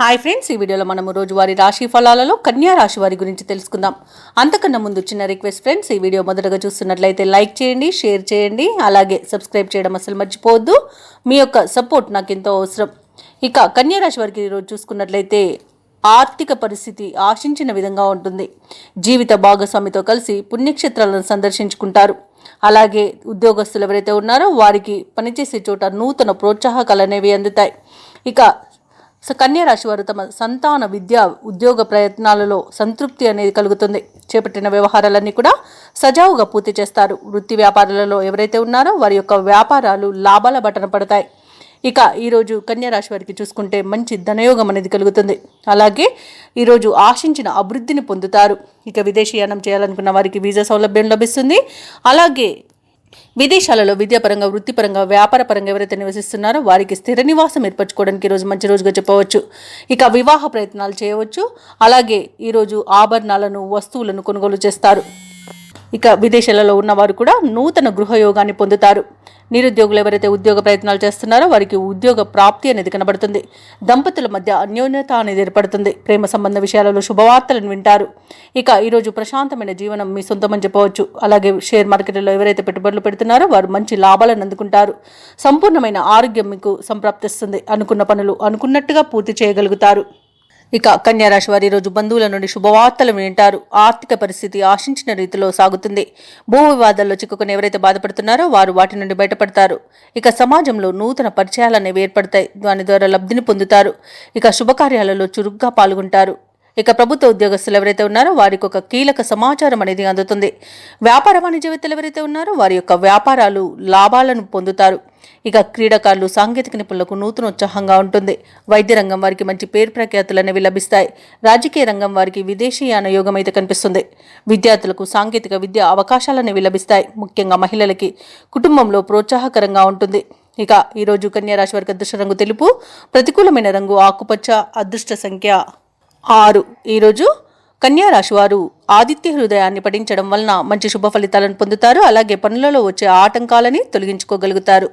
Hi friends ఈ వీడియోలో మనము రోజువారీ రాశి ఫలాలలో కన్యా రాశి వారి గురించి తెలుసుకుందాం. అంతకన్నా ముందు చిన్న రిక్వెస్ట్ ఫ్రెండ్స్ ఈ వీడియో మొదటగా చూస్తున్నట్లయితే లైక్ చేయండి షేర్ చేయండి అలాగే సబ్స్క్రైబ్ చేయడం అసలు మర్చిపోవద్దు. మీ యొక్క సపోర్ట్ నాకు ఎంతో అవసరం. ఇక కన్యా రాశి వారికి ఈరోజు చూసుకున్నట్లయితే ఆర్థిక పరిస్థితి ఆశించిన విధంగా ఉంటుంది. జీవిత భాగస్వామితో కలిసి పుణ్యక్షేత్రాలను సందర్శించుకుంటారు. అలాగే ఉద్యోగస్తులు ఎవరైతే ఉన్నారో వారికి పనిచేసే చోట నూతన ప్రోత్సాహకాలు అనేవి అందుతాయి. ఇక కన్యా రాశి వారు తమ సంతాన విద్య ఉద్యోగ ప్రయత్నాలలో సంతృప్తి అనేది కలుగుతుంది. చేపట్టిన వ్యవహారాలన్నీ కూడా సజావుగా పూర్తి చేస్తారు. వృత్తి వ్యాపారాలలో ఎవరైతే ఉన్నారో వారి యొక్క వ్యాపారాలు లాభాల బటన పడతాయి. ఇక ఈరోజు కన్యా రాశి వారికి చూసుకుంటే మంచి ధనయోగం అనేది కలుగుతుంది. అలాగే ఈరోజు ఆశించిన అభివృద్ధిని పొందుతారు. ఇక విదేశీయానం చేయాలనుకున్న వారికి వీసా సౌలభ్యం లభిస్తుంది. అలాగే విదేశాలలో విద్యాపరంగా వృత్తిపరంగా వ్యాపార పరంగా ఎవరైతే నివసిస్తున్నారో వారికి స్థిర నివాసం ఏర్పరచుకోవడానికి ఈరోజు మంచి రోజుగా చెప్పవచ్చు. ఇక వివాహ ప్రయత్నాలు చేయవచ్చు. అలాగే ఈరోజు ఆభరణాలను వస్తువులను కొనుగోలు చేస్తారు. ఇక విదేశాలలో ఉన్నవారు కూడా నూతన గృహయోగాన్ని పొందుతారు. నిరుద్యోగులు ఎవరైతే ఉద్యోగ ప్రయత్నాలు చేస్తున్నారో వారికి ఉద్యోగ ప్రాప్తి అనేది కనబడుతుంది. దంపతుల మధ్య అన్యోన్యత అనేది ఏర్పడుతుంది. ప్రేమ సంబంధ విషయాలలో శుభవార్తలను వింటారు. ఇక ఈరోజు ప్రశాంతమైన జీవనం మీ సొంతమని చెప్పవచ్చు. అలాగే షేర్ మార్కెట్లో ఎవరైతే పెట్టుబడులు పెడుతున్నారో వారు మంచి లాభాలను అందుకుంటారు. సంపూర్ణమైన ఆరోగ్యం మీకు సంప్రాప్తిస్తుంది. అనుకున్న పనులు అనుకున్నట్టుగా పూర్తి చేయగలుగుతారు. ఇక కన్యారాశి వారి రోజు బంధువుల నుండి శుభవార్తలు వింటారు. ఆర్థిక పరిస్థితి ఆశించిన రీతిలో సాగుతుంది. భూ వివాదాల్లో చిక్కుకుని ఎవరైతే బాధపడుతున్నారో వారు వాటి నుండి బయటపడతారు. ఇక సమాజంలో నూతన పరిచయాలు అనేవి ఏర్పడతాయి. దాని ద్వారా లబ్ధిని పొందుతారు. ఇక శుభకార్యాలలో చురుగ్గా పాల్గొంటారు. ఇక ప్రభుత్వ ఉద్యోగస్తులు ఎవరైతే ఉన్నారో వారికి ఒక కీలక సమాచారం అనేది అందుతుంది. వ్యాపార వాణిజ్యవేత్తలు ఎవరైతే ఉన్నారో వారి యొక్క వ్యాపారాలు లాభాలను పొందుతారు. ఇక క్రీడాకారులు సాంకేతిక నిపుణులకు నూతన ఉత్సాహంగా ఉంటుంది. వైద్య రంగం వారికి మంచి పేరు ప్రఖ్యాతులు అనేవి లభిస్తాయి. రాజకీయ రంగం వారికి విదేశీయాన యోగం అయితే కనిపిస్తుంది. విద్యార్థులకు సాంకేతిక విద్య అవకాశాలు అనేవి లభిస్తాయి. ముఖ్యంగా మహిళలకి కుటుంబంలో ప్రోత్సాహకరంగా ఉంటుంది. ఇక ఈరోజు కన్యారాశి వారికి అదృష్ట రంగు తెలుపు ప్రతికూలమైన రంగు ఆకుపచ్చ అదృష్ట సంఖ్య ఆరు. ఈరోజు కన్యారాశి వారు ఆదిత్య హృదయాన్ని పఠించడం వలన మంచి శుభ ఫలితాలను పొందుతారు. అలాగే పనులలో వచ్చే ఆటంకాలని తొలగించుకోగలుగుతారు.